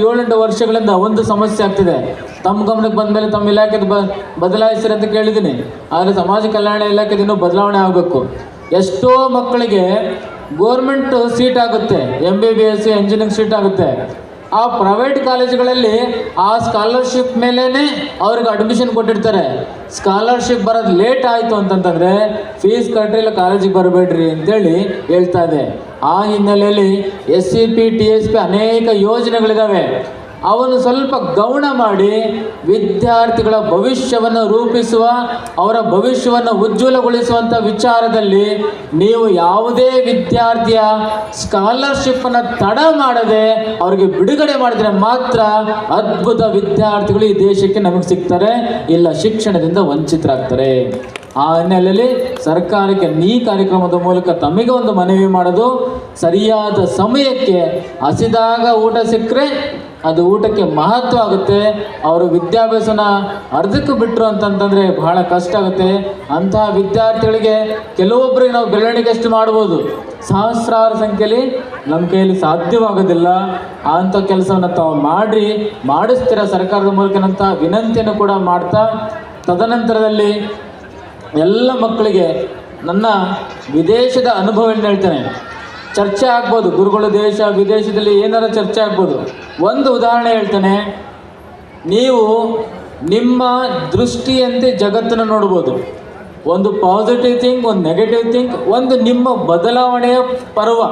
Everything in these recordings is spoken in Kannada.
ಏಳೆಂಟು ವರ್ಷಗಳಿಂದ ಒಂದು ಸಮಸ್ಯೆ ಆಗ್ತಿದೆ. ತಮ್ಮ ಗಮನಕ್ಕೆ ಬಂದ ಮೇಲೆ ತಮ್ಮ ಇಲಾಖೆ ಬದಲಾಯಿಸಿರಿ ಅಂತ ಕೇಳಿದ್ದೀನಿ. ಆದರೆ ಸಮಾಜ ಕಲ್ಯಾಣ ಇಲಾಖೆದು ಇನ್ನೂ ಬದಲಾವಣೆ ಆಗಬೇಕು. ಎಷ್ಟೋ ಮಕ್ಕಳಿಗೆ ಗೋರ್ಮೆಂಟ್ ಸೀಟ್ ಆಗುತ್ತೆ. M B B S C engineering seat ಆಗುತ್ತೆ. ಆ ಪ್ರೈವೇಟ್ ಕಾಲೇಜುಗಳಲ್ಲಿ ಆ ಸ್ಕಾಲರ್ಶಿಪ್ ಮೇಲೇ ಅವ್ರಿಗೆ ಅಡ್ಮಿಷನ್ ಕೊಟ್ಟಿರ್ತಾರೆ. ಸ್ಕಾಲರ್ಶಿಪ್ ಬರೋದು ಲೇಟ್ ಆಯಿತು ಅಂತಂತಂದರೆ ಫೀಸ್ ಕಟ್ಟಿಲ್ಲ ಕಾಲೇಜಿಗೆ ಬರಬೇಡ್ರಿ ಅಂತೇಳಿ ಹೇಳ್ತಾ ಇದೆ. ಆ ಹಿನ್ನೆಲೆಯಲ್ಲಿ S C P T S P ಅನೇಕ ಯೋಜನೆಗಳಿದ್ದಾವೆ ಅವನು ಸ್ವಲ್ಪ ಗೌಣ ಮಾಡಿ ವಿದ್ಯಾರ್ಥಿಗಳ ಭವಿಷ್ಯವನ್ನು ರೂಪಿಸುವ, ಅವರ ಭವಿಷ್ಯವನ್ನು ಉಜ್ವಲಗೊಳಿಸುವಂಥ ವಿಚಾರದಲ್ಲಿ ನೀವು ಯಾವುದೇ ವಿದ್ಯಾರ್ಥಿಯ ಸ್ಕಾಲರ್ಶಿಪ್ಪನ್ನು ತಡ ಮಾಡದೆ ಅವರಿಗೆ ಬಿಡುಗಡೆ ಮಾಡಿದರೆ ಮಾತ್ರ ಅದ್ಭುತ ವಿದ್ಯಾರ್ಥಿಗಳು ಈ ದೇಶಕ್ಕೆ ನಮಗೆ ಸಿಗ್ತಾರೆ, ಇಲ್ಲ ಶಿಕ್ಷಣದಿಂದ ವಂಚಿತರಾಗ್ತಾರೆ. ಆ ಹಿನ್ನೆಲೆಯಲ್ಲಿ ಸರ್ಕಾರಕ್ಕೆ ಈ ಕಾರ್ಯಕ್ರಮದ ಮೂಲಕ ತಮಗೆ ಒಂದು ಮನವಿ ಮಾಡೋದು, ಸರಿಯಾದ ಸಮಯಕ್ಕೆ ಹಸಿದಾಗ ಊಟ ಸಿಕ್ಕರೆ ಅದು ಊಟಕ್ಕೆ ಮಹತ್ವ ಆಗುತ್ತೆ. ಅವರು ವಿದ್ಯಾಭ್ಯಾಸನ ಅರ್ಧಕ್ಕೆ ಬಿಟ್ಟರು ಅಂತಂತಂದರೆ ಬಹಳ ಕಷ್ಟ ಆಗುತ್ತೆ. ಅಂತಹ ವಿದ್ಯಾರ್ಥಿಗಳಿಗೆ ಕೆಲವೊಬ್ಬರಿಗೆ ನಾವು ಬೆಳವಣಿಗೆ ಅಷ್ಟು ಮಾಡ್ಬೋದು. ಸಹಸ್ರಾರು ಸಂಖ್ಯೆಯಲ್ಲಿ ನಮ್ಮ ಕೈಯಲ್ಲಿ ಸಾಧ್ಯವಾಗೋದಿಲ್ಲ. ಅಂಥ ಕೆಲಸವನ್ನು ತಾವು ಮಾಡಿ ಮಾಡಿಸ್ತೀರ ಸರ್ಕಾರದ ಮೂಲಕನಂತ ವಿನಂತಿಯನ್ನು ಕೂಡ ಮಾಡ್ತಾ, ತದನಂತರದಲ್ಲಿ ಎಲ್ಲ ಮಕ್ಕಳಿಗೆ ನನ್ನ ವಿದೇಶದ ಅನುಭವವನ್ನು ಹೇಳ್ತೇನೆ. ಚರ್ಚೆ ಆಗ್ಬೋದು. ಗುರುಗಳು ದೇಶ, ವಿದೇಶದಲ್ಲಿ ಏನಾರ ಚರ್ಚೆ ಆಗ್ಬೋದು. ಒಂದು ಉದಾಹರಣೆ ಹೇಳ್ತೇನೆ. ನೀವು ನಿಮ್ಮ ದೃಷ್ಟಿಯಂತೆ ಜಗತ್ತನ್ನು ನೋಡ್ಬೋದು. ಒಂದು ಪಾಸಿಟಿವ್ ಥಿಂಕ್ ಒಂದು ನೆಗೆಟಿವ್ ಥಿಂಕ್ ಒಂದು ನಿಮ್ಮ ಬದಲಾವಣೆಯ ಪರ್ವ.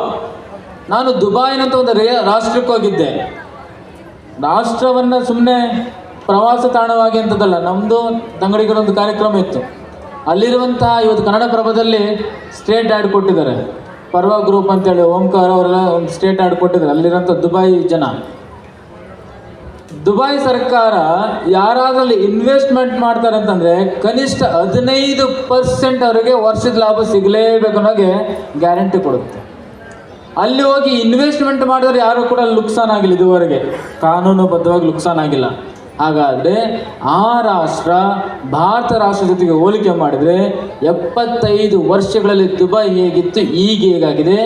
ನಾನು ದುಬಾಯ್ನಂತ ಒಂದು ರೇ, ರಾಷ್ಟ್ರಕ್ಕೆ ಹೋಗಿದ್ದೆ. ರಾಷ್ಟ್ರವನ್ನು ಸುಮ್ಮನೆ ಪ್ರವಾಸ ತಾಣವಾಗಿ ಅಂತದಲ್ಲ ನಮ್ಮದು ತಂಗಡಿಗರೊಂದು ಕಾರ್ಯಕ್ರಮ ಇತ್ತು. ಅಲ್ಲಿರುವಂತಹ ಇವತ್ತು ಕನ್ನಡ ಪ್ರಭದಲ್ಲಿ ಸ್ಟೇಟ್ ಆ್ಯಡ್ ಕೊಟ್ಟಿದ್ದಾರೆ. ಪರ್ವ ಗ್ರೂಪ್ ಅಂತೇಳಿ ಓಂಕಾರ ಅವರೆಲ್ಲ ಒಂದು ಸ್ಟೇಟ್ ಆಡ್ಕೊಟ್ಟಿದ್ರು. ಅಲ್ಲಿರೋಂಥ ದುಬೈ ಜನ. ದುಬೈ ಸರ್ಕಾರ ಯಾರಾದ್ರಲ್ಲಿ ಇನ್ವೆಸ್ಟ್ಮೆಂಟ್ ಮಾಡ್ತಾರೆ ಅಂತಂದ್ರೆ ಕನಿಷ್ಠ ಹದಿನೈದು ಪರ್ಸೆಂಟ್ ಅವರಿಗೆ ವರ್ಷದ ಲಾಭ ಸಿಗಲೇಬೇಕು ಅನ್ನೋಗೆ ಗ್ಯಾರಂಟಿ ಕೊಡುತ್ತೆ. ಅಲ್ಲಿ ಹೋಗಿ ಇನ್ವೆಸ್ಟ್ಮೆಂಟ್ ಮಾಡಿದ್ರೆ ಯಾರು ಕೂಡ ಲುಕ್ಸಾನ್ ಆಗಿಲ್ಲ ಇದುವರೆಗೆ. ಕಾನೂನುಬದ್ಧವಾಗಿ ಲುಕ್ಸಾನ್ ಆಗಿಲ್ಲ. ಹಾಗಾದರೆ ಆ ರಾಷ್ಟ್ರ ಭಾರತ ರಾಷ್ಟ್ರ ಜೊತೆಗೆ ಹೋಲಿಕೆ ಮಾಡಿದರೆ ಎಪ್ಪತ್ತೈದು ವರ್ಷಗಳಲ್ಲಿ ದುಬೈ ಹೇಗಿತ್ತು, ಈಗ ಹೇಗಾಗಿದೆ?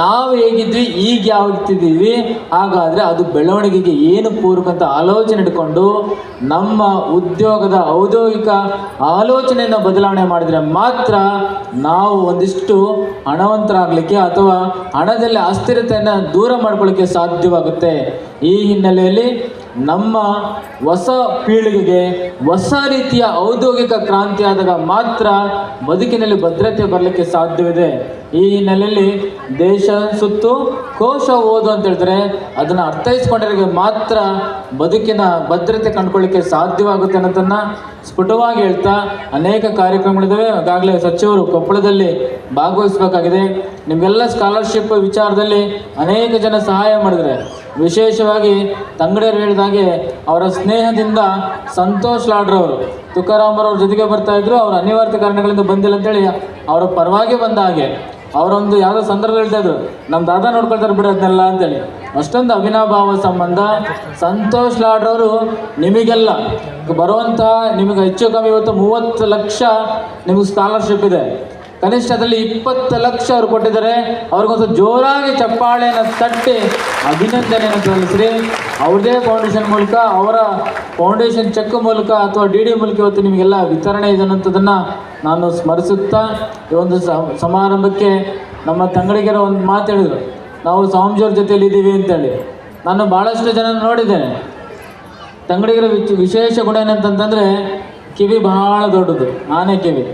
ನಾವು ಹೇಗಿದ್ವಿ, ಈಗ ಯಾವತ್ತಿದ್ದೀವಿ ಹಾಗಾದರೆ ಅದು ಬೆಳವಣಿಗೆಗೆ ಏನು ಪೂರಕ ಅಂತ ಆಲೋಚನೆ ಇಟ್ಕೊಂಡು ನಮ್ಮ ಉದ್ಯೋಗದ ಔದ್ಯೋಗಿಕ ಆಲೋಚನೆಯನ್ನು ಬದಲಾವಣೆ ಮಾಡಿದರೆ ಮಾತ್ರ ನಾವು ಒಂದಿಷ್ಟು ಹಣವಂತರಾಗಲಿಕ್ಕೆ ಅಥವಾ ಹಣದಲ್ಲಿ ಅಸ್ಥಿರತೆಯನ್ನು ದೂರ ಮಾಡ್ಕೊಳ್ಳಿಕ್ಕೆ ಸಾಧ್ಯವಾಗುತ್ತೆ. ಈ ಹಿನ್ನೆಲೆಯಲ್ಲಿ ನಮ್ಮ ಹೊಸ ಪೀಳಿಗೆಗೆ ಹೊಸ ರೀತಿಯ ಔದ್ಯೋಗಿಕ ಕ್ರಾಂತಿ ಆದಾಗ ಮಾತ್ರ ಬದುಕಿನಲ್ಲಿ ಭದ್ರತೆ ಬರಲಿಕ್ಕೆ ಸಾಧ್ಯವಿದೆ. ಈ ಹಿನ್ನೆಲೆಯಲ್ಲಿ ದೇಶ ಸುತ್ತು ಕೋಶ ಓದು ಅಂತ ಹೇಳಿದ್ರೆ ಅದನ್ನು ಅರ್ಥೈಸ್ಕೊಂಡವರಿಗೆ ಮಾತ್ರ ಬದುಕಿನ ಭದ್ರತೆ ಕಂಡುಕೊಳ್ಳಿಕ್ಕೆ ಸಾಧ್ಯವಾಗುತ್ತೆ ಅನ್ನೋದನ್ನು ಸ್ಫುಟವಾಗಿ ಹೇಳ್ತಾ ಅನೇಕ ಕಾರ್ಯಕ್ರಮಗಳಿದ್ದಾವೆ. ಈಗಾಗಲೇ ಸಚಿವರು ಕೊಪ್ಪಳದಲ್ಲಿ ಭಾಗವಹಿಸಬೇಕಾಗಿದೆ. ನಿಮಗೆಲ್ಲ ಸ್ಕಾಲರ್ಶಿಪ್ ವಿಚಾರದಲ್ಲಿ ಅನೇಕ ಜನ ಸಹಾಯ ಮಾಡಿದ್ದಾರೆ. ವಿಶೇಷವಾಗಿ ತಂಗಡಿಯರು ಹೇಳಿದಾಗೆ ಅವರ ಸ್ನೇಹದಿಂದ ಸಂತೋಷ್ ಲಾಡ್ರವರು ತುಕಾರಾಮರವ್ರ ಜೊತೆಗೆ ಬರ್ತಾ ಇದ್ರು, ಅವ್ರ ಅನಿವಾರ್ಯ ಕಾರಣಗಳಿಂದ ಬಂದಿಲ್ಲ ಅಂತೇಳಿ ಅವರ ಪರವಾಗಿ ಬಂದ ಹಾಗೆ. ಅವರೊಂದು ಯಾವುದೋ ಸಂದರ್ಭ ಹೇಳ್ತಾ ಇದ್ರು ನಮ್ಮ ದಾದಾ ನೋಡ್ಕೊಳ್ತಾರೆ ಬಿಡ ಅದನ್ನೆಲ್ಲ ಅಂತೇಳಿ. ಅಷ್ಟೊಂದು ಅವಿನಾಭಾವ ಸಂಬಂಧ. ಸಂತೋಷ್ ಲಾಡ್ರವರು ನಿಮಗೆಲ್ಲ ಬರುವಂಥ ನಿಮಗೆ ಹೆಚ್ಚು ಕಮ್ಮಿ ಇವತ್ತು ಮೂವತ್ತು ಲಕ್ಷ ನಿಮಗೆ ಸ್ಕಾಲರ್ಶಿಪ್ ಇದೆ. ಕನಿಷ್ಠ ಅದರಲ್ಲಿ ಇಪ್ಪತ್ತು ಲಕ್ಷ ಅವರು ಕೊಟ್ಟಿದ್ದಾರೆ. ಅವ್ರಿಗೊಂದು ಜೋರಾಗಿ ಚಪ್ಪಾಳೆಯನ್ನು ತಟ್ಟಿ ಅಭಿನಂದನೆಯನ್ನು ಸಲ್ಲಿಸ್ರಿ. ಅವ್ರದೇ ಫೌಂಡೇಶನ್ ಮೂಲಕ, ಅವರ ಫೌಂಡೇಶನ್ ಚೆಕ್ ಮೂಲಕ ಅಥವಾ ಡಿ ಡಿ ಮೂಲಕ ಇವತ್ತು ನಿಮಗೆಲ್ಲ ವಿತರಣೆ ಇದೆ ಅನ್ನೋಂಥದ್ದನ್ನು ನಾನು ಸ್ಮರಿಸುತ್ತಾ ಈ ಒಂದು ಸಮಾರಂಭಕ್ಕೆ ನಮ್ಮ ತಂಗಡಿಗರ ಒಂದು ಮಾತು ಹೇಳಿದರು. ನಾವು ಸ್ವಾಮೀಜಿಯವ್ರ ಜೊತೆಯಲ್ಲಿ ಇದ್ದೀವಿ ಅಂತೇಳಿ. ನಾನು ಭಾಳಷ್ಟು ಜನ ನೋಡಿದ್ದೇನೆ. ತಂಗಡಿಗರ ವಿಶೇಷ ಗುಣ ಏನಂತಂತಂದರೆ ಕಿವಿ ಬಹಳ ದೊಡ್ಡದು. ಆನೆ ಕಿವಿ.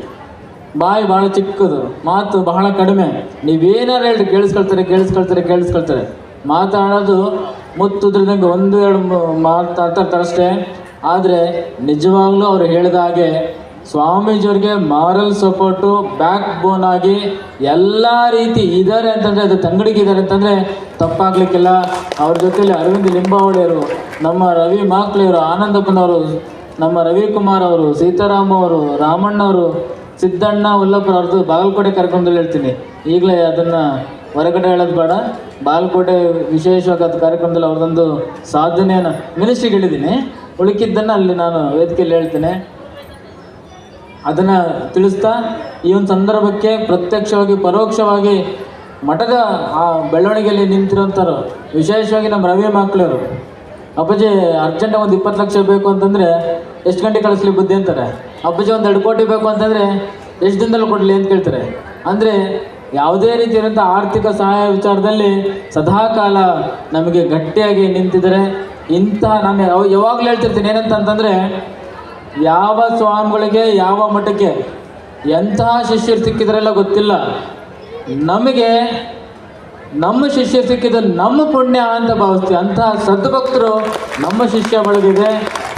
ಬಾಯಿ ಭಾಳ ಚಿಕ್ಕದು, ಮಾತು ಬಹಳ ಕಡಿಮೆ. ನೀವೇನಾರು ಹೇಳಿ ಕೇಳಿಸ್ಕೊಳ್ತಾರೆ ಕೇಳಿಸ್ಕೊಳ್ತಾರೆ ಕೇಳಿಸ್ಕೊಳ್ತಾರೆ. ಮಾತಾಡೋದು ಮುತ್ತುದ್ರದಂಗೆ ಒಂದು, ಎರಡು ಮು- ಮಾತಾಡ್ತಾರೆ ಅಷ್ಟೇ ಆದರೆ ನಿಜವಾಗ್ಲೂ ಅವ್ರು ಹೇಳಿದ ಹಾಗೆ ಸ್ವಾಮೀಜಿಯವ್ರಿಗೆ ಮಾರಲ್ ಸಪೋರ್ಟು ಬ್ಯಾಕ್ ಬೋನ್ ಆಗಿ ಎಲ್ಲ ರೀತಿ ಇದ್ದಾರೆ ಅಂತಂದರೆ, ಅದು ತಂಗಡಿಗೆ ಇದ್ದಾರೆ ಅಂತಂದರೆ ತಪ್ಪಾಗ್ಲಿಕ್ಕಿಲ್ಲ. ಅವ್ರ ಜೊತೆಲಿ ಅರವಿಂದ್ ಲಿಂಬಾವಳಿಯವರು, ನಮ್ಮ ರವಿ ಮಾಕ್ಳಿಯವರು ಆನಂದಪ್ಪನವರು, ನಮ್ಮ ರವಿಕುಮಾರ್ ಅವರು ಸೀತಾರಾಮ್ ಅವರು ರಾಮಣ್ಣವರು ಸಿದ್ದಣ್ಣ ಉಲ್ಲಪ್ಪರ ಅವ್ರದ್ದು ಬಾಗಲಕೋಟೆ ಕಾರ್ಯಕ್ರಮದಲ್ಲಿ ಹೇಳ್ತೀನಿ. ಈಗಲೇ ಅದನ್ನು ಹೊರಗಡೆ ಹೇಳೋದು ಬೇಡ. ಬಾಗಲಕೋಟೆ ವಿಶೇಷವಾಗಿ ಕಾರ್ಯಕ್ರಮದಲ್ಲಿ ಅವ್ರದ್ದೊಂದು ಸಾಧನೆಯನ್ನು ಮಿನಿಸ್ಟ್ರಿಗೆ ಹೇಳಿದ್ದೀನಿ. ಉಳುಕಿದ್ದನ್ನು ಅಲ್ಲಿ ನಾನು ವೇದಿಕೆಯಲ್ಲಿ ಹೇಳ್ತೇನೆ. ಅದನ್ನು ತಿಳಿಸ್ತಾ, ಈ ಒಂದು ಸಂದರ್ಭಕ್ಕೆ ಪ್ರತ್ಯಕ್ಷವಾಗಿ, ಪರೋಕ್ಷವಾಗಿ ಮಠದ ಆ ಬೆಳವಣಿಗೆಯಲ್ಲಿ ನಿಂತಿರೋಂಥವ್ರು ವಿಶೇಷವಾಗಿ ನಮ್ಮ ರವಿ ಮಕ್ಕಳವರು, ಅಪ್ಪಾಜಿ ಅರ್ಜೆಂಟಾಗಿ ಒಂದು ಇಪ್ಪತ್ತು ಲಕ್ಷ ಬೇಕು ಅಂತಂದರೆ ಎಷ್ಟು ಗಂಟೆ ಕಳಿಸ್ಲಿಕ್ಕೆ ಬುದ್ಧಿ ಅಂತಾರೆ? ಅಪ್ಪಾಜಿ ಒಂದು ಎರಡು ಕೋಟಿ ಬೇಕು ಅಂತಂದರೆ ಎಷ್ಟು ದಿನದಲ್ಲಿ ಕೊಡಲಿ ಅಂತ ಕೇಳ್ತಾರೆ. ಅಂದರೆ ಯಾವುದೇ ರೀತಿಯಾದಂಥ ಆರ್ಥಿಕ ಸಹಾಯ ವಿಚಾರದಲ್ಲಿ ಸದಾಕಾಲ ನಮಗೆ ಗಟ್ಟಿಯಾಗಿ ನಿಂತಿದ್ದಾರೆ. ಇಂಥ ನಾನು ಯಾವ ಯಾವಾಗಲೂ ಹೇಳ್ತಿರ್ತೀನಿ ಏನಂತ ಅಂತಂದರೆ ಯಾವ ಸ್ವಾಮಿಗಳಿಗೆ ಯಾವ ಮಠಕ್ಕೆ ಎಂತಹ ಶಿಷ್ಯರು ಸಿಕ್ಕಿದ್ರೆಲ್ಲ ಗೊತ್ತಿಲ್ಲ. ನಮಗೆ ನಮ್ಮ ಶಿಷ್ಯ ಸಿಕ್ಕಿದ ನಮ್ಮ ಪುಣ್ಯ ಅಂತ ಭಾವಿಸ್ತೀವಿ. ಅಂತಹ ಸದ್ಭಕ್ತರು ನಮ್ಮ ಶಿಷ್ಯ ಬಳಗಿದೆ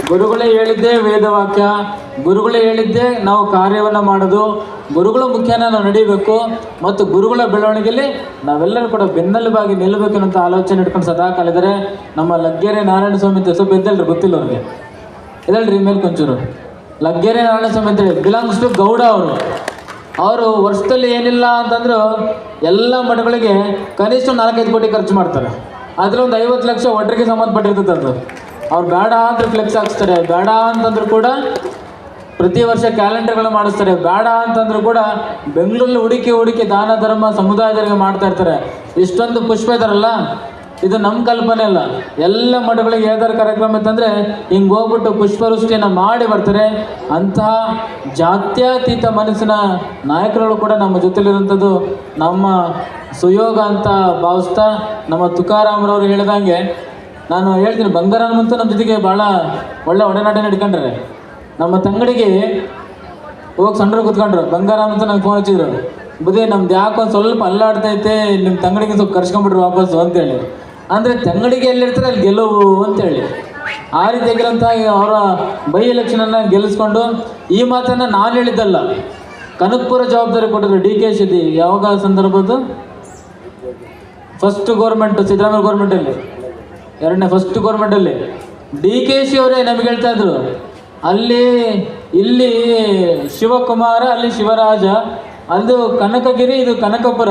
ಗುರುಗಳೇ ಹೇಳಿದ್ದೇ ವೇದವಾಕ್ಯ. ಗುರುಗಳೇ ಹೇಳಿದ್ದೇ ನಾವು ಕಾರ್ಯವನ್ನು ಮಾಡೋದು. ಗುರುಗಳ ಮುಖ್ಯನ ನಾವು ನಡೀಬೇಕು. ಮತ್ತು ಗುರುಗಳ ಬೆಳವಣಿಗೆಯಲ್ಲಿ ನಾವೆಲ್ಲರೂ ಕೂಡ ಬೆನ್ನೆಲುಬಾಗಿ ನಿಲ್ಲಬೇಕು ಅಂತ ಆಲೋಚನೆ ಇಟ್ಕೊಂಡು ಸದಾ ಕಾಲಿದರೆ ನಮ್ಮ ಲಗ್ಗೆರೆ ನಾರಾಯಣ ಸ್ವಾಮಿ ಅಂತ ಸ್ವಲ್ಪ ಎದ್ದಲ್ರಿ ಗೊತ್ತಿಲ್ಲ ಅವ್ರಿಗೆ ಇದಲ್ರಿ ಮೇಲೆ ಕೊಂಚೂರು. ಲಗ್ಗೆರೆ ನಾರಾಯಣ ಸ್ವಾಮಿ ಅಂತೇಳಿ ಬಿಲಾಂಗ್ಸ್ ಟು ಗೌಡ ಅವರು. ಅವರು ವರ್ಷದಲ್ಲಿ ಏನಿಲ್ಲ ಅಂತಂದ್ರು ಎಲ್ಲ ಮಠಗಳಿಗೆ ಕನಿಷ್ಠ ನಾಲ್ಕೈದು ಕೋಟಿ ಖರ್ಚು ಮಾಡ್ತಾರೆ. ಅದರ ಒಂದು ಐವತ್ತು ಲಕ್ಷ ಒಟ್ಟರಿಗೆ ಸಂಬಂಧಪಟ್ಟಿರ್ತದೆ ಅದು ಅವ್ರು ಬೇಡ ಅಂತ ಫ್ಲೆಕ್ಸ್ ಹಾಕ್ಸ್ತಾರೆ, ಬೇಡ ಅಂತಂದ್ರು ಕೂಡ ಪ್ರತಿ ವರ್ಷ ಕ್ಯಾಲೆಂಡರ್ಗಳು ಮಾಡಿಸ್ತಾರೆ, ಬೇಡ ಅಂತಂದ್ರು ಕೂಡ ಬೆಂಗಳೂರಲ್ಲಿ ಹುಡುಕಿ ಹುಡುಕಿ ದಾನ, ಧರ್ಮ ಸಮುದಾಯದವರಿಗೆ ಮಾಡ್ತಾ ಇರ್ತಾರೆ. ಇಷ್ಟೊಂದು ಪುಷ್ಪ ಇದಾರಲ್ಲ, ಇದು ನಮ್ಮ ಕಲ್ಪನೆ ಅಲ್ಲ. ಎಲ್ಲ ಮಠಗಳಿಗೆ ಯಾವ್ದಾರು ಕಾರ್ಯಕ್ರಮ ಇತ್ತಂದ್ರೆ ಹಿಂಗೆ ಹೋಗ್ಬಿಟ್ಟು ಪುಷ್ಪವೃಷ್ಟಿಯನ್ನು ಮಾಡಿ ಬರ್ತಾರೆ. ಅಂತಹ ಜಾತ್ಯತೀತ ಮನಸ್ಸಿನ ನಾಯಕರುಗಳು ಕೂಡ ನಮ್ಮ ಜೊತೆಲಿರುವಂಥದ್ದು ನಮ್ಮ ಸುಯೋಗ ಅಂತ ಭಾವಿಸ್ತಾ ನಮ್ಮ ತುಕಾರಾಮ್ರವ್ರು ಹೇಳಿದಂಗೆ ನಾನು ಹೇಳ್ತೀನಿ ಬಂಗಾರಮ್ಮಂತೂ ನಮ್ಮ ಜೊತೆಗೆ ಭಾಳ ಒಳ್ಳೆ ಒಡನಾಟ ನಡ್ಕೊಂಡ್ರೆ ನಮ್ಮ ತಂಗಡಿಗೆ ಹೋಗಿ ಸಣ್ಣ ಕೂತ್ಕೊಂಡ್ರು ಬಂಗಾರ ಅಂತ ನಂಗೆ ಫೋನ್ ಹಚ್ಚಿದ್ರು. ಬುದ್ಧಿ, ನಮ್ದು ಯಾಕೆ ಒಂದು ಸ್ವಲ್ಪ ಅಲ್ಲಾಡ್ತೈತೆ ನಿಮ್ಮ ತಂಗಡಿಗೆ ಸ್ವಲ್ಪ ಕರ್ಸ್ಕೊಂಡ್ಬಿಟ್ರು ವಾಪಸ್ಸು ಅಂತೇಳಿ. ಅಂದರೆ ತಂಗಡಿಗೆ ಎಲ್ಲಿರ್ತಾರೆ ಅಲ್ಲಿ ಗೆಲುವು ಅಂತೇಳಿ. ಆ ರೀತಿಯಾಗಿರೋಂಥ ಅವರ ಬೈ ಎಲೆಕ್ಷನನ್ನು ಗೆಲ್ಲಿಸ್ಕೊಂಡು ಈ ಮಾತನ್ನು ನಾನು ಹೇಳಿದ್ದಲ್ಲ. ಕನಕ್ಪುರ ಜವಾಬ್ದಾರಿ ಕೊಟ್ಟಿದ್ರು ಡಿ ಕೆ ಶಿದಿ ಯಾವಾಗ ಸಂದರ್ಭದ್ದು ಫಸ್ಟ್ ಗೌರ್ಮೆಂಟ್ ಸಿದ್ದರಾಮಯ್ಯ ಗೌರ್ಮೆಂಟಲ್ಲಿ ಎರಡನೇ ಫಸ್ಟ್ ಗೌರ್ಮೆಂಟಲ್ಲಿ ಡಿ ಕೆ ಶಿ ಅವರೇ ನಮಗೆ ಹೇಳ್ತಾ ಇದ್ರು, ಅಲ್ಲಿ, ಇಲ್ಲಿ ಶಿವಕುಮಾರ, ಅಲ್ಲಿ ಶಿವರಾಜ, ಅದು ಕನಕಗಿರಿ, ಇದು ಕನಕಪುರ,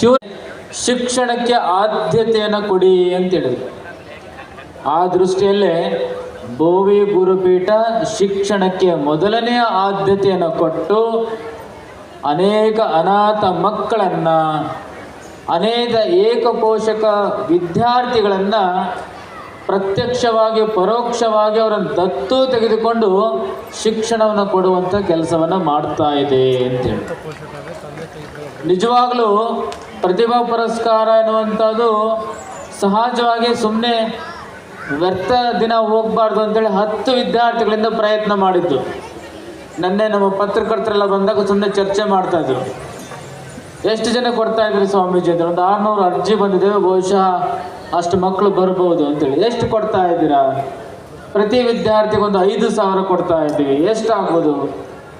ಶಿವ ಶಿಕ್ಷಣಕ್ಕೆ ಆದ್ಯತೆಯನ್ನು ಕೊಡಿ ಅಂತ ಹೇಳಿದ್ರು. ಆ ದೃಷ್ಟಿಯಲ್ಲೇ ಬೋವಿ ಗುರುಪೀಠ ಶಿಕ್ಷಣಕ್ಕೆ ಮೊದಲನೆಯ ಆದ್ಯತೆಯನ್ನು ಕೊಟ್ಟು ಅನೇಕ ಅನಾಥ ಮಕ್ಕಳನ್ನು ಅನೇಕ ಏಕಪೋಷಕ ವಿದ್ಯಾರ್ಥಿಗಳನ್ನು ಪ್ರತ್ಯಕ್ಷವಾಗಿ, ಪರೋಕ್ಷವಾಗಿ ಅವರನ್ನು ದತ್ತು ತೆಗೆದುಕೊಂಡು ಶಿಕ್ಷಣವನ್ನು ಕೊಡುವಂಥ ಕೆಲಸವನ್ನು ಮಾಡ್ತಾ ಇದೆ ಅಂತೇಳಿ ನಿಜವಾಗಲೂ ಪ್ರತಿಭಾ ಪುರಸ್ಕಾರ ಎನ್ನುವಂಥದ್ದು ಸಹಜವಾಗಿ ಸುಮ್ಮನೆ ವ್ಯರ್ಥ ದಿನ ಹೋಗ್ಬಾರ್ದು ಅಂತೇಳಿ ಹತ್ತು ವಿದ್ಯಾರ್ಥಿಗಳಿಂದ ಪ್ರಯತ್ನ ಮಾಡಿದ್ದು. ನನ್ನೆ ನಮ್ಮ ಪತ್ರಕರ್ತರೆಲ್ಲ ಬಂದಾಗ ಸುಮ್ಮನೆ ಚರ್ಚೆ ಮಾಡ್ತಾ ಇದ್ರು. ಎಷ್ಟು ಜನ ಕೊಡ್ತಾ ಇದ್ರಿ ಸ್ವಾಮೀಜಿ ಅಂದ್ರೆ ಒಂದು ಆರುನೂರು ಅರ್ಜಿ ಬಂದಿದೆ, ಬಹುಶಃ ಅಷ್ಟು ಮಕ್ಕಳು ಬರ್ಬೋದು ಅಂತೇಳಿ. ಎಷ್ಟು ಕೊಡ್ತಾ ಇದ್ದೀರಾ? ಪ್ರತಿ ವಿದ್ಯಾರ್ಥಿಗೆ ಒಂದು ಐದು ಸಾವಿರ ಕೊಡ್ತಾ ಇದ್ದೀವಿ. ಎಷ್ಟಾಗ್ಬೋದು?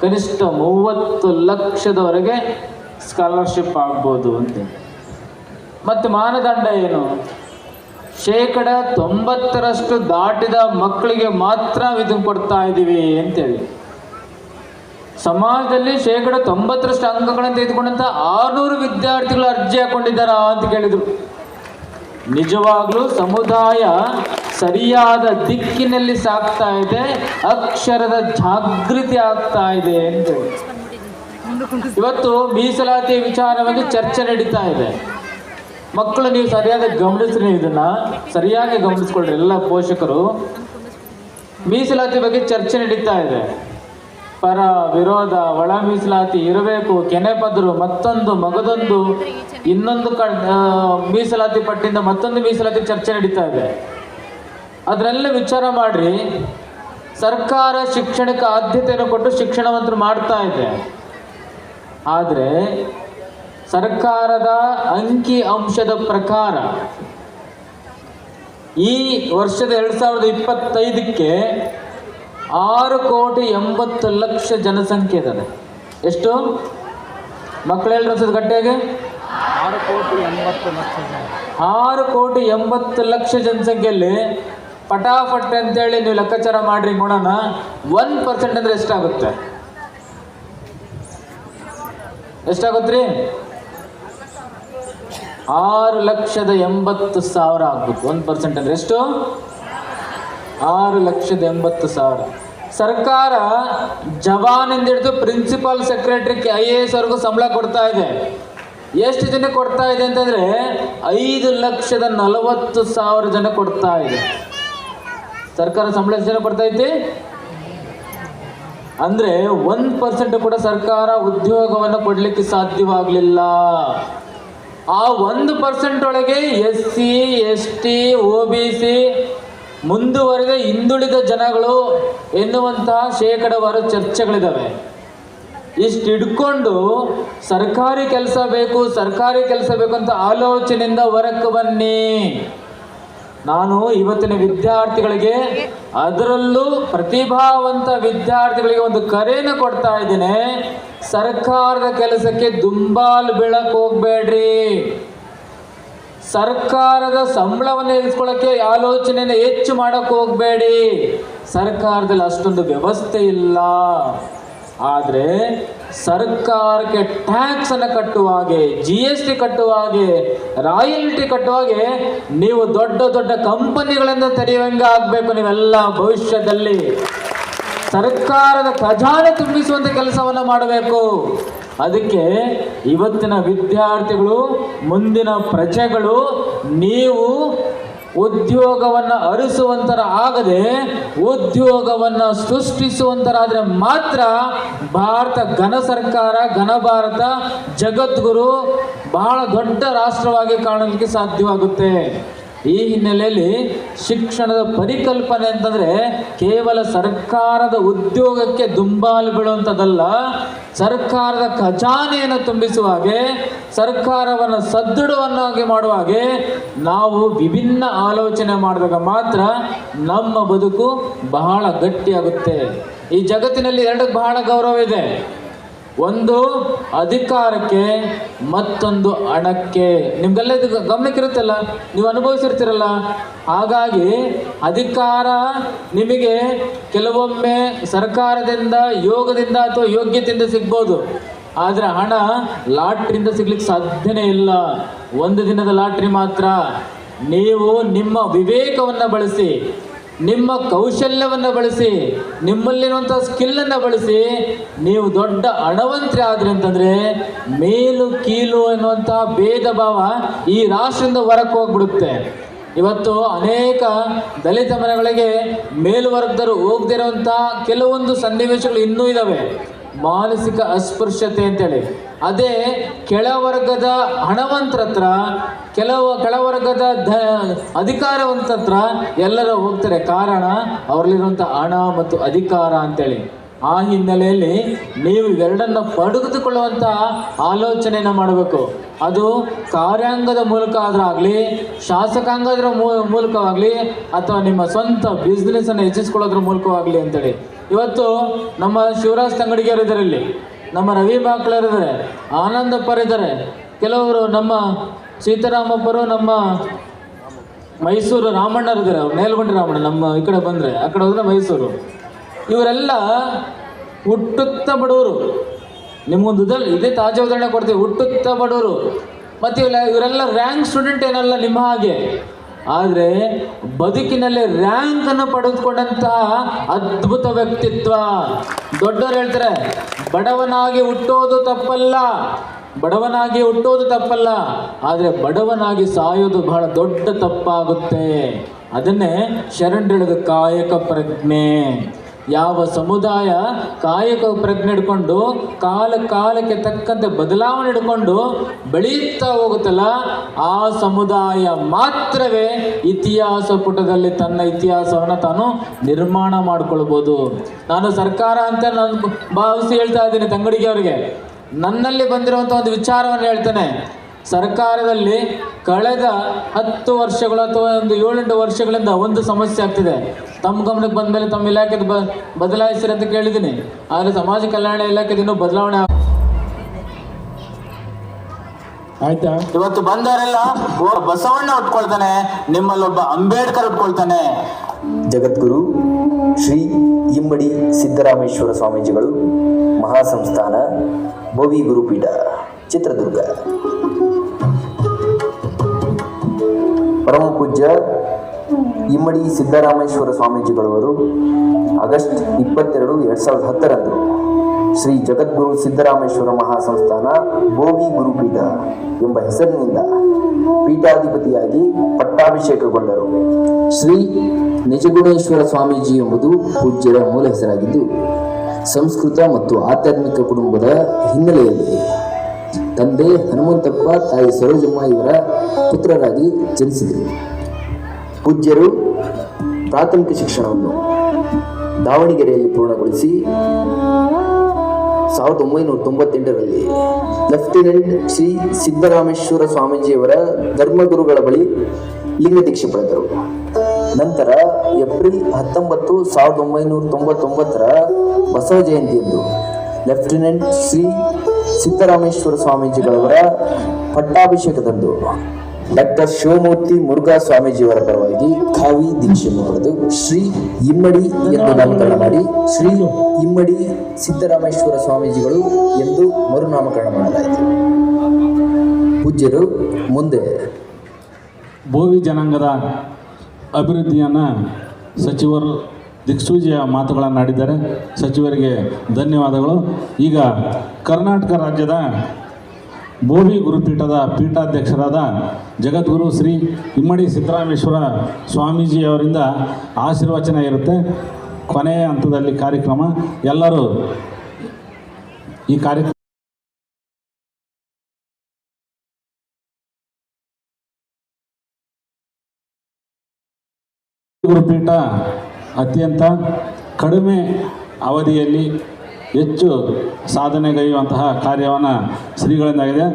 ಕನಿಷ್ಠ ಮೂವತ್ತು ಲಕ್ಷದವರೆಗೆ ಸ್ಕಾಲರ್ಶಿಪ್ ಆಗ್ಬೋದು ಅಂತ ಮತ್ತು ಮಾನದಂಡ ಏನು? ಶೇಕಡ ತೊಂಬತ್ತರಷ್ಟು ದಾಟಿದ ಮಕ್ಕಳಿಗೆ ಮಾತ್ರ ಇದು ಕೊಡ್ತಾ ಇದ್ದೀವಿ ಅಂತೇಳಿ. ಸಮಾಜದಲ್ಲಿ ಶೇಕಡ ತೊಂಬತ್ತರಷ್ಟು ಅಂಕಗಳನ್ನು ತೆಗೆದುಕೊಂಡಂತ ಆರುನೂರು ವಿದ್ಯಾರ್ಥಿಗಳು ಅರ್ಜಿ ಹಾಕೊಂಡಿದ್ದಾರಾ ಅಂತ ಕೇಳಿದ್ರು. ನಿಜವಾಗ್ಲೂ ಸಮುದಾಯ ಸರಿಯಾದ ದಿಕ್ಕಿನಲ್ಲಿ ಸಾಗ್ತಾ ಇದೆ, ಅಕ್ಷರದ ಜಾಗೃತಿ ಆಗ್ತಾ ಇದೆ ಅಂತ ಇವತ್ತು ಮೀಸಲಾತಿ ವಿಚಾರವಾಗಿ ಚರ್ಚೆ ನಡೀತಾ ಇದೆ. ಮಕ್ಕಳು ನೀವು ಸರಿಯಾಗಿ ಗಮನಿಸ್ರಿ, ಇದನ್ನ ಸರಿಯಾಗಿ ಗಮನಿಸ್ಕೊಳ್ರಿ ಎಲ್ಲ ಪೋಷಕರು. ಮೀಸಲಾತಿ ಬಗ್ಗೆ ಚರ್ಚೆ ನಡೀತಾ ಇದೆ. ಪರ ವಿರೋಧ ಒಳ ಮೀಸಲಾತಿ ಇರಬೇಕು ಕೆನೆಪದರು ಮತ್ತೊಂದು ಮಗದೊಂದು, ಇನ್ನೊಂದು ಕ ಮೀಸಲಾತಿ ಪಟ್ಟಿಂದ ಮತ್ತೊಂದು ಮೀಸಲಾತಿ ಚರ್ಚೆ ನಡೀತಾ ಇದೆ. ಅದರೆಲ್ಲ ವಿಚಾರ ಮಾಡ್ರಿ. ಸರ್ಕಾರ ಶಿಕ್ಷಣಕ್ಕೆ ಆದ್ಯತೆಯನ್ನು ಕೊಟ್ಟು ಶಿಕ್ಷಣವಂತರು ಮಾಡ್ತಾ ಇದೆ. ಆದರೆ, ಸರ್ಕಾರದ ಅಂಕಿ ಅಂಶದ ಪ್ರಕಾರ, ಈ ವರ್ಷದ ಎರಡು ಸಾವಿರದ ಇಪ್ಪತ್ತೈದಕ್ಕೆ ಆರು ಕೋಟಿ ಎಂಬತ್ತು ಲಕ್ಷ ಜನಸಂಖ್ಯೆ ಇದ್ದಾರೆ ಎಷ್ಟು? ಮಕ್ಕಳೆಲ್ಲರ ಅನ್ಸೋದು ಗಟ್ಟಿಯಾಗಿ? ಆರು ಕೋಟಿ ಎಂಬತ್ತು ಲಕ್ಷ ಜನ. ಆರು ಕೋಟಿ ಎಂಬತ್ತು ಲಕ್ಷ ಜನಸಂಖ್ಯೆಯಲ್ಲಿ ಪಟಾಫಟ್ ಅಂತೇಳಿ ನೀವು ಲೆಕ್ಕಾಚಾರ ಮಾಡ್ರಿ ನೋಡೋಣ. ಒನ್ ಪರ್ಸೆಂಟ್ ಅಂದ್ರೆ ಎಷ್ಟಾಗುತ್ತೆ? ಎಷ್ಟಾಗುತ್ತೆ ಆರು ಲಕ್ಷದ ಎಂಬತ್ತು ಸಾವಿರ ಆಗ್ಬೇಕು ಒಂದು ಪರ್ಸೆಂಟ್ ಅಂದ್ರೆ ಎಷ್ಟು? ಆರು ಲಕ್ಷದ ಎಂಬತ್ತು ಸಾವಿರ. ಸರ್ಕಾರ ಜವಾನಿಂದ ಹಿಡಿದು principal secretary I A S ಅವ್ರಿಗೂ ಸಂಬಳ ಕೊಡ್ತಾ ಇದೆ. ಎಷ್ಟು ಜನ ಕೊಡ್ತಾ ಇದೆ ಅಂತಂದ್ರೆ ಐದು ಲಕ್ಷದ ನಲವತ್ತು ಸಾವಿರ ಜನ ಕೊಡ್ತಾ ಇದೆ. ಸರ್ಕಾರ ಸಂಬಳ ಎಷ್ಟು ಜನ ಕೊಡ್ತಾ ಐತಿ? ಅಂದ್ರೆ ಒಂದ್ ಪರ್ಸೆಂಟ್ ಕೂಡ ಸರ್ಕಾರ ಉದ್ಯೋಗವನ್ನು ಕೊಡ್ಲಿಕ್ಕೆ ಸಾಧ್ಯವಾಗಲಿಲ್ಲ. ಆ ಒಂದು ಪರ್ಸೆಂಟ್ ಒಳಗೆ S C S T O B C ಮುಂದುವರೆದ ಹಿಂದುಳಿದ ಜನಗಳು ಎನ್ನುವಂತಹ ಶೇಕಡವಾರು ಚರ್ಚೆಗಳಿದ್ದಾವೆ ಇಷ್ಟು ಹಿಡ್ಕೊಂಡು ಸರ್ಕಾರಿ ಕೆಲಸ ಬೇಕು, ಸರ್ಕಾರಿ ಕೆಲಸ ಬೇಕು ಅಂತ ಆಲೋಚನೆಯಿಂದ ಹೊರಕ್ಕೆ ಬನ್ನಿ. ನಾನು ಇವತ್ತಿನ ವಿದ್ಯಾರ್ಥಿಗಳಿಗೆ ಅದರಲ್ಲೂ ಪ್ರತಿಭಾವಂತ ವಿದ್ಯಾರ್ಥಿಗಳಿಗೆ ಒಂದು ಕರೆಯನ್ನು ಕೊಡ್ತಾ ಇದ್ದೀನಿ. ಸರ್ಕಾರದ ಕೆಲಸಕ್ಕೆ ದುಂಬಾಲು ಬೀಳಕ್ ಹೋಗ್ಬೇಡ್ರಿ. ಸರ್ಕಾರದ ಸಂಬಳವನ್ನು ಇಳಿಸ್ಕೊಳ್ಳೋಕ್ಕೆ ಆಲೋಚನೆಯನ್ನು ಹೆಚ್ಚು ಮಾಡಕ್ ಹೋಗಬೇಡಿ. ಸರ್ಕಾರದಲ್ಲಿ ಅಷ್ಟೊಂದು ವ್ಯವಸ್ಥೆ ಇಲ್ಲ. ಆದರೆ ಸರ್ಕಾರಕ್ಕೆ ಟ್ಯಾಕ್ಸ್ ಅನ್ನು ಕಟ್ಟುವಾಗೆ ಜಿ ಎಸ್ ಟಿ ಕಟ್ಟುವ ಹಾಗೆ ರಾಯಲ್ಟಿ ಕಟ್ಟುವಾಗೆ ನೀವು ದೊಡ್ಡ ದೊಡ್ಡ ಕಂಪನಿಗಳಿಂದ ತೆರೆಯುವಂಗೆ ಆಗಬೇಕು ನೀವೆಲ್ಲ ಭವಿಷ್ಯದಲ್ಲಿ. ಸರ್ಕಾರದ ಖಜಾನೆ ತುಂಬಿಸುವಂತ ಕೆಲಸವನ್ನು ಮಾಡಬೇಕು. ಅದಕ್ಕೆ ಇವತ್ತಿನ ವಿದ್ಯಾರ್ಥಿಗಳು, ಮುಂದಿನ ಪ್ರಜೆಗಳು, ನೀವು ಉದ್ಯೋಗವನ್ನು ಅರಿಸುವಂತರ ಆಗದೆ, ಉದ್ಯೋಗವನ್ನು ಸೃಷ್ಟಿಸುವಂತರಾದ್ರೆ ಮಾತ್ರ ಭಾರತ ಘನ ಸರ್ಕಾರ, ಘನ ಭಾರತ, ಜಗದ್ಗುರು ಬಹಳ ದೊಡ್ಡ ರಾಷ್ಟ್ರವಾಗಿ ಕಾಣಲಿಕ್ಕೆ ಸಾಧ್ಯವಾಗುತ್ತೆ. ಈ ಹಿನ್ನೆಲೆಯಲ್ಲಿ ಶಿಕ್ಷಣದ ಪರಿಕಲ್ಪನೆ ಅಂತಂದ್ರೆ ಕೇವಲ ಸರ್ಕಾರದ ಉದ್ಯೋಗಕ್ಕೆ ದುಂಬಾಲು ಬೀಳುವಂಥದ್ದಲ್ಲ, ಸರ್ಕಾರದ ಖಜಾನೆಯನ್ನು ತುಂಬಿಸುವ ಹಾಗೆ, ಸರ್ಕಾರವನ್ನು ಸದೃಢವನ್ನಾಗಿ ಮಾಡುವ ಹಾಗೆ ನಾವು ವಿಭಿನ್ನ ಆಲೋಚನೆ ಮಾಡಿದಾಗ ಮಾತ್ರ ನಮ್ಮ ಬದುಕು ಬಹಳ ಗಟ್ಟಿಯಾಗುತ್ತೆ. ಈ ಜಗತ್ತಿನಲ್ಲಿ ಎರಡಕ್ಕೆ ಬಹಳ ಗೌರವ ಇದೆ. ಒಂದು ಅಧಿಕಾರಕ್ಕೆ, ಮತ್ತೊಂದು ಹಣಕ್ಕೆ. ನಿಮ್ಗೆಲ್ಲ ಇದು ಗಮನಕ್ಕಿರುತ್ತಲ್ಲ? ನೀವು ಅನುಭವಿಸಿರ್ತೀರಲ್ಲ? ಹಾಗಾಗಿ ಅಧಿಕಾರ ನಿಮಗೆ ಕೆಲವೊಮ್ಮೆ ಸರ್ಕಾರದಿಂದ, ಯೋಗದಿಂದ ಅಥವಾ ಯೋಗ್ಯತೆಯಿಂದ ಸಿಗ್ಬೋದು. ಆದರೆ ಹಣ ಲಾಟ್ರಿಯಿಂದ ಸಿಗ್ಲಿಕ್ಕೆ ಸಾಧ್ಯನೇ ಇಲ್ಲ. ಒಂದು ದಿನದ ಲಾಟ್ರಿ ಮಾತ್ರ. ನೀವು ನಿಮ್ಮ ವಿವೇಕವನ್ನು ಬಳಸಿ ನಿಮ್ಮ ಕೌಶಲ್ಯವನ್ನು ಬಳಸಿ ನಿಮ್ಮಲ್ಲಿರುವಂಥ ಸ್ಕಿಲ್ಲನ್ನು ಬಳಸಿ, ನೀವು ದೊಡ್ಡ ಹಣವಂತ್ರಿ ಆದ್ರಿ ಅಂತಂದ್ರೆ, ಮೇಲು ಕೀಲು ಎನ್ನುವಂಥ ಭೇದ ಭಾವ ಈ ರಾಷ್ಟ್ರದಿಂದ ಹೊರಕ್ಕೆ ಹೋಗ್ಬಿಡುತ್ತೆ. ಇವತ್ತು ಅನೇಕ ದಲಿತ ಮನೆಗಳಿಗೆ ಮೇಲ್ವರ್ಗದರು ಹೋಗದೇ ಇರುವಂಥ ಕೆಲವೊಂದು ಸನ್ನಿವೇಶಗಳು ಇನ್ನೂ ಇದ್ದಾವೆ ಮಾನಸಿಕ ಅಸ್ಪೃಶ್ಯತೆ ಅಂತೇಳಿ. ಅದೇ ಕೆಳವರ್ಗದ ಹಣವಂತರ ಹತ್ರ ಕೆಲವು ಕೆಳವರ್ಗದ ಧ ಅಧಿಕಾರವಂತತ್ರ ಎಲ್ಲರೂ ಹೋಗ್ತಾರೆ. ಕಾರಣ, ಅವರಲ್ಲಿರುವಂಥ ಹಣ ಮತ್ತು ಅಧಿಕಾರ ಅಂತೇಳಿ. ಆ ಹಿನ್ನೆಲೆಯಲ್ಲಿ ನೀವು ಇವೆರಡನ್ನ ಪಡೆದುಕೊಳ್ಳುವಂಥ ಆಲೋಚನೆಯನ್ನು ಮಾಡಬೇಕು. ಅದು ಕಾರ್ಯಾಂಗದ ಮೂಲಕ ಆದ್ರಾಗಲಿ ಶಾಸಕಾಂಗದ ಮೂಲಕವಾಗಲಿ, ಅಥವಾ ನಿಮ್ಮ ಸ್ವಂತ ಬಿಸ್ನೆಸ್ಸನ್ನು ಹೆಚ್ಚಿಸ್ಕೊಳ್ಳೋದ್ರ ಮೂಲಕವಾಗಲಿ ಅಂತೇಳಿ. ಇವತ್ತು ನಮ್ಮ ಶಿವರಾಜ್ ತಂಗಡಿಗರು ಇದ್ದಾರೆ ಇಲ್ಲಿ ನಮ್ಮ ರವಿ ಬಾಕ್ಲರ್ ಇದ್ದಾರೆ ಆನಂದಪ್ಪರ್ ಇದ್ದಾರೆ ಕೆಲವರು ನಮ್ಮ ಸೀತಾರಾಮಪ್ಪರು, ನಮ್ಮ ಮೈಸೂರು ರಾಮಣ್ಣರು ಇದ್ದಾರೆ ಅವ್ರು ಮೇಲ್ಗೊಂಡ್ರೆ ರಾಮಣ್ಣ ನಮ್ಮ ಈ ಕಡೆ ಬಂದರೆ, ಆ ಕಡೆ ಹೋದ್ರೆ ಮೈಸೂರು. ಇವರೆಲ್ಲ ಹುಟ್ಟುತ್ತ ಬಡವರು. ನಿಮ್ಗೊಂದು ಇದಲ್ಲ ಇದೇ ತಾಜಾ ಉದಾಹರಣೆ ಕೊಡ್ತೀವಿ, ಹುಟ್ಟುತ್ತ ಬಡವರು. ಮತ್ತು ಇವರೆಲ್ಲ ರ್ಯಾಂಕ್ ಸ್ಟೂಡೆಂಟ್ ಏನಲ್ಲ, ನಿಮ್ಮ ಹಾಗೆ. ಆದರೆ ಬದುಕಿನಲ್ಲಿ ರ್ಯಾಂಕನ್ನು ಪಡೆದುಕೊಂಡಂತಹ ಅದ್ಭುತ ವ್ಯಕ್ತಿತ್ವ. ದೊಡ್ಡವರು ಹೇಳ್ತಾರೆ, ಬಡವನಾಗಿ ಹುಟ್ಟೋದು ತಪ್ಪಲ್ಲ, ಬಡವನಾಗಿ ಹುಟ್ಟೋದು ತಪ್ಪಲ್ಲ, ಆದರೆ ಬಡವನಾಗಿ ಸಾಯೋದು ಬಹಳ ದೊಡ್ಡ ತಪ್ಪಾಗುತ್ತೆ. ಅದನ್ನೇ ಶರಣ್ ಕಾಯಕ ಪ್ರಜ್ಞೆ. ಯಾವ ಸಮುದಾಯ ಕಾಯಕ ಪ್ರಜ್ಞೆ ಹಿಡ್ಕೊಂಡು ಕಾಲ ಕಾಲಕ್ಕೆ ತಕ್ಕಂತೆ ಬದಲಾವಣೆ ಹಿಡ್ಕೊಂಡು ಬೆಳೆಯುತ್ತಾ ಹೋಗುತ್ತಲ್ಲ, ಆ ಸಮುದಾಯ ಮಾತ್ರವೇ ಇತಿಹಾಸ ಪುಟದಲ್ಲಿ ತನ್ನ ಇತಿಹಾಸವನ್ನು ತಾನು ನಿರ್ಮಾಣ ಮಾಡಿಕೊಳ್ಬೋದು. ನಾನು ಸರ್ಕಾರ ಅಂತ ನಾನು ಭಾವಿಸಿ ಹೇಳ್ತಾ ಇದ್ದೀನಿ ತಂಗಡಿಗೆ ಅವರಿಗೆ. ನನ್ನಲ್ಲಿ ಬಂದಿರುವಂಥ ಒಂದು ವಿಚಾರವನ್ನು ಹೇಳ್ತೇನೆ. ಸರ್ಕಾರದಲ್ಲಿ ಕಳೆದ ಹತ್ತು ವರ್ಷಗಳು ಅಥವಾ ಒಂದು ಏಳೆಂಟು ವರ್ಷಗಳಿಂದ ಒಂದು ಸಮಸ್ಯೆ ಆಗ್ತಿದೆ. ತಮ್ಮ ಗಮನಕ್ಕೆ ಬಂದ ಮೇಲೆ ತಮ್ಮ ಇಲಾಖೆದು ಬ ಬದಲಾಯಿಸಿರಿ ಅಂತ ಕೇಳಿದ್ದೀನಿ. ಆದರೆ ಸಮಾಜ ಕಲ್ಯಾಣ ಇಲಾಖೆದು ಇನ್ನೂ ಬದಲಾವಣೆ ಆಯ್ತಾ? ಇವತ್ತು ಬಂದವರೆಲ್ಲ ಬಸವಣ್ಣ ಉಟ್ಕೊಳ್ತಾನೆ ನಿಮ್ಮಲ್ಲೊಬ್ಬ ಅಂಬೇಡ್ಕರ್ ಉಟ್ಕೊಳ್ತಾನೆ. ಜಗದ್ಗುರು ಶ್ರೀ ಇಮ್ಮಡಿ ಸಿದ್ದರಾಮೇಶ್ವರ ಸ್ವಾಮೀಜಿಗಳು ಮಹಾಸಂಸ್ಥಾನ ಬೋವಿ ಗುರುಪೀಠ ಚಿತ್ರದುರ್ಗ. ಪರಮ ಪೂಜ್ಯ ಇಮ್ಮಡಿ ಸಿದ್ದರಾಮೇಶ್ವರ ಸ್ವಾಮೀಜಿಗಳವರು ಆಗಸ್ಟ್ ಇಪ್ಪತ್ತೆರಡು ಎರಡು ಸಾವಿರದ ಹತ್ತರಂದು ಶ್ರೀ ಜಗದ್ಗುರು ಸಿದ್ದರಾಮೇಶ್ವರ ಮಹಾಸಂಸ್ಥಾನ ಭೋವಿ ಗುರುಪೀಠ ಎಂಬ ಹೆಸರಿನಿಂದ ಪೀಠಾಧಿಪತಿಯಾಗಿ ಪಟ್ಟಾಭಿಷೇಕಗೊಂಡರು. ಶ್ರೀ ನಿಜಗುಣೇಶ್ವರ ಸ್ವಾಮೀಜಿ ಎಂಬುದು ಪೂಜ್ಯರ ಮೂಲ ಹೆಸರಾಗಿದ್ದು, ಸಂಸ್ಕೃತ ಮತ್ತು ಆಧ್ಯಾತ್ಮಿಕ ಕುಟುಂಬದ ಹಿನ್ನೆಲೆಯಲ್ಲಿ ತಂದೆ ಹನುಮಂತಪ್ಪ ತಾಯಿ ಸರೋಜಮ್ಮ ಇವರ ಪುತ್ರರಾಗಿ ಜನಿಸಿದರು. ಪೂಜ್ಯರು ಪ್ರಾಥಮಿಕ ಶಿಕ್ಷಣವನ್ನು ದಾವಣಗೆರೆಯಲ್ಲಿ ಪೂರ್ಣಗೊಳಿಸಿ ಸಾವಿರದ ಒಂಬೈನೂರ ತೊಂಬತ್ತೆಂಟರಲ್ಲಿ ಲೆಫ್ಟಿನೆಂಟ್ ಶ್ರೀ ಸಿದ್ದರಾಮೇಶ್ವರ ಸ್ವಾಮೀಜಿಯವರ ಧರ್ಮಗುರುಗಳ ಬಳಿ ಲಿಂಗ ದೀಕ್ಷೆ ಪಡೆದರು. ನಂತರ ಏಪ್ರಿಲ್ ಹತ್ತೊಂಬತ್ತು ಸಾವಿರದ ಒಂಬೈನೂರ ತೊಂಬತ್ತೊಂಬತ್ತರ ಬಸವ ಜಯಂತಿಯಂದು ಲೆಫ್ಟಿನೆಂಟ್ ಶ್ರೀ ಸಿದ್ದರಾಮೇಶ್ವರ ಸ್ವಾಮೀಜಿಗಳವರ ಪಟ್ಟಾಭಿಷೇಕದಂದು ಡಾಕ್ಟರ್ ಶಿವಮೂರ್ತಿ ಮುರುಘಾ ಸ್ವಾಮೀಜಿಯವರ ಪರವಾಗಿ ಕಾವಿ ದೀಕ್ಷೆ ಪಡೆದು ಶ್ರೀ ಇಮ್ಮಡಿ ಎಂದು ನಾಮಕರಣ ಮಾಡಿ, ಶ್ರೀ ಇಮ್ಮಡಿ ಸಿದ್ದರಾಮೇಶ್ವರ ಸ್ವಾಮೀಜಿಗಳು ಎಂದು ಮರುನಾಮಕರಣ ಮಾಡಲಾಯಿತು. ಪೂಜ್ಯರು, ಮುಂದೆ ಭೋವಿ ಜನಾಂಗದ ಅಭಿವೃದ್ಧಿಯನ್ನು ಸಚಿವರು ದಿಕ್ಸೂಚಿಯ ಮಾತುಗಳನ್ನು ಆಡಿದ್ದಾರೆ. ಸಚಿವರಿಗೆ ಧನ್ಯವಾದಗಳು. ಈಗ ಕರ್ನಾಟಕ ರಾಜ್ಯದ ಭೋವಿ ಗುರುಪೀಠದ ಪೀಠಾಧ್ಯಕ್ಷರಾದ ಜಗದ್ಗುರು ಶ್ರೀ ಇಮ್ಮಡಿ ಸಿದ್ದರಾಮೇಶ್ವರ ಸ್ವಾಮೀಜಿಯವರಿಂದ ಆಶೀರ್ವಚನ ಇರುತ್ತೆ. ಕೊನೆಯ ಹಂತದಲ್ಲಿ ಕಾರ್ಯಕ್ರಮ. ಎಲ್ಲರೂ ಈ ಕಾರ್ಯಕ್ರಮ ಗುರುಪೀಠ ಅತ್ಯಂತ ಕಡಿಮೆ ಅವಧಿಯಲ್ಲಿ ಹೆಚ್ಚು ಸಾಧನೆಗೈಯುವಂತಹ ಕಾರ್ಯವನ್ನು ಶ್ರೀಗಳಿಂದಾಗಿದೆ.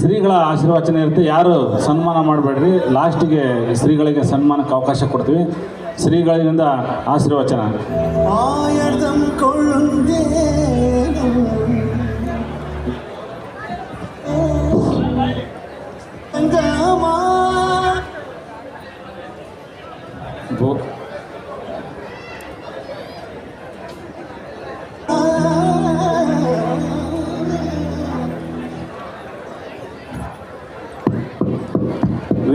ಶ್ರೀಗಳ ಆಶೀರ್ವಚನ ಇರುತ್ತೆ. ಯಾರು ಸನ್ಮಾನ ಮಾಡಬೇಡ್ರಿ. ಲಾಸ್ಟಿಗೆ ಶ್ರೀಗಳಿಗೆ ಸನ್ಮಾನಕ್ಕೆ ಅವಕಾಶ ಕೊಡ್ತೀವಿ. ಶ್ರೀಗಳಿಂದ ಆಶೀರ್ವಚನ.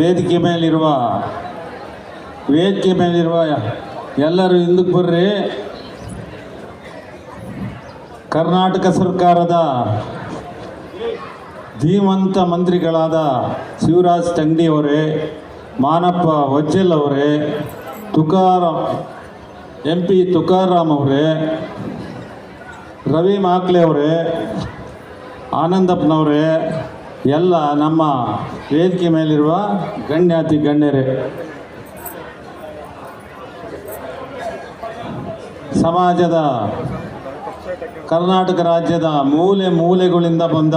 ವೇದಿಕೆ ಮೇಲಿರುವ ವೇದಿಕೆ ಮೇಲಿರುವ ಎಲ್ಲರೂ ಹಿಂದಕ್ಕೆ ಬರ್ರಿ. ಕರ್ನಾಟಕ ಸರ್ಕಾರದ ಧೀಮಂತ ಮಂತ್ರಿಗಳಾದ ಶಿವರಾಜ್ ತಂಗಡಿ ಅವರೇ, ಮಾನಪ್ಪ ವಜ್ಜಲ್ ಅವರೇ, ತುಕಾರಾಮ್, ಎಂ ಪಿ ತುಕಾರಾಮ್ ಅವರೇ, ರವಿ ಮಾಕ್ಲೆ ಅವರೇ, ಆನಂದಪ್ಪನವರೇ ಎಲ್ಲ ನಮ್ಮ ವೇದಿಕೆ ಮೇಲಿರುವ ಗಣ್ಯಾತಿ ಗಣ್ಯರೇ, ಸಮಾಜದ ಕರ್ನಾಟಕ ರಾಜ್ಯದ ಮೂಲೆ ಮೂಲೆಗಳಿಂದ ಬಂದ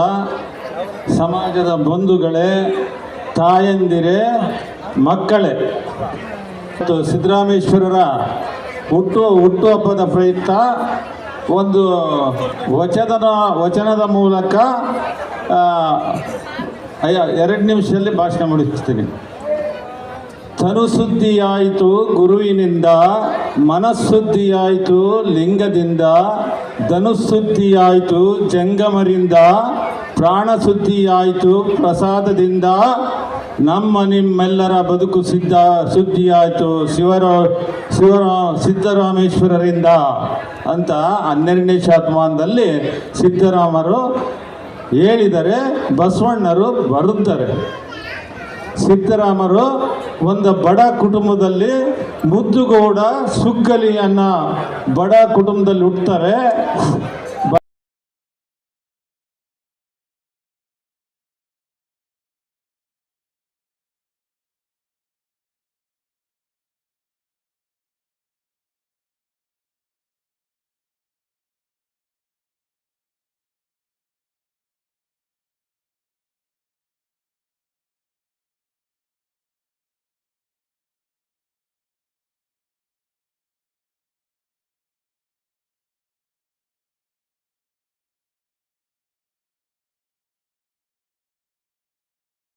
ಸಮಾಜದ ಬಂಧುಗಳೇ, ತಾಯಂದಿರೇ, ಮಕ್ಕಳೇ, ಮತ್ತು ಸಿದ್ದರಾಮೇಶ್ವರರ ಹುಟ್ಟು ಹುಟ್ಟುಹಬ್ಬದ ಪ್ರಯುಕ್ತ ಒಂದು ವಚನದ ವಚನದ ಮೂಲಕ ಅಯ್ಯ, ಎರಡು ನಿಮಿಷದಲ್ಲಿ ಭಾಷಣ ಮುಗಿಸ್ತೀನಿ. ತನುಸುದ್ದಿಯಾಯಿತು ಗುರುವಿನಿಂದ, ಮನಸ್ಸುದ್ದಿಯಾಯಿತು ಲಿಂಗದಿಂದ ಧನುಸುದ್ದಿಯಾಯಿತು ಜಂಗಮರಿಂದ, ಪ್ರಾಣಸುದ್ದಿಯಾಯಿತು ಪ್ರಸಾದದಿಂದ. ನಮ್ಮ ನಿಮ್ಮೆಲ್ಲರ ಬದುಕು ಸಿದ್ಧ, ಸುದ್ದಿಯಾಯಿತು ಶಿವರ ಶಿವರ, ಸಿದ್ದರಾಮೇಶ್ವರರಿಂದ ಅಂತ ಹನ್ನೆರಡನೇ ಶತಮಾನದಲ್ಲಿ ಸಿದ್ದರಾಮರು ಹೇಳಿದರೆ ಬಸವಣ್ಣರು ಬರುತ್ತಾರೆ. ಸಿದ್ದರಾಮರು ಒಂದು ಬಡ ಕುಟುಂಬದಲ್ಲಿ ಮುದ್ದುಗೌಡ ಸುಗ್ಗಲಿ ಅನ್ನೋ ಬಡ ಕುಟುಂಬದಲ್ಲಿ ಹುಟ್ಟುತ್ತಾರೆ